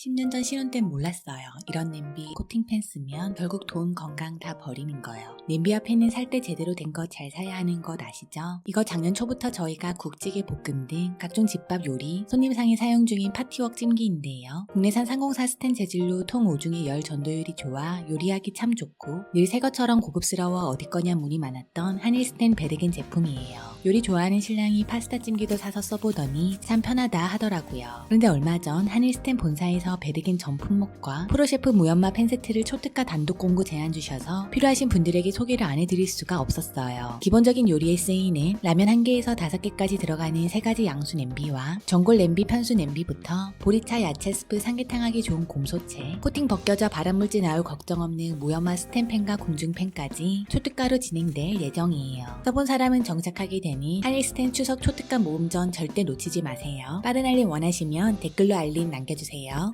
10년 전 신혼 땐 몰랐어요. 이런 냄비 코팅팬 쓰면 결국 돈, 건강 다 버리는 거예요. 냄비와 팬은 살때 제대로 된거잘 사야 하는 것 아시죠? 이거 작년 초부터 저희가 국찌개 볶음 등 각종 집밥 요리, 손님상에 사용 중인 파티웍 찜기인데요. 국내산 304 스텐 재질로 통 5중에 열 전도율이 좋아 요리하기 참 좋고 늘 새 것처럼 고급스러워 어디 거냐 문의 많았던 한일 스텐 베르겐 제품이에요. 요리 좋아하는 신랑이 파스타 찜기도 사서 써보더니 참 편하다 하더라고요. 그런데 얼마 전 한일 스텐 본사에서 베르겐 전 품목과 프로셰프 무연마 팬 세트를 초특가 단독 공구 제안 주셔서 필요하신 분들에게 소개를 안 해드릴 수가 없었어요. 기본적인 요리에 쓰이는 라면 한 개에서 다섯 개까지 들어가는 세 가지 양수 냄비와 전골 냄비 편수 냄비부터 보리차 야채 스프 삼계탕하기 좋은 곰소채, 코팅 벗겨져 발암물질 나올 걱정 없는 무연마 스텐팬과 공중팬까지 초특가로 진행될 예정이에요. 써본 사람은 정착하게 되니 한일 스텐 추석 초특가 모음 전 절대 놓치지 마세요. 빠른 알림 원하시면 댓글로 알림 남겨주세요.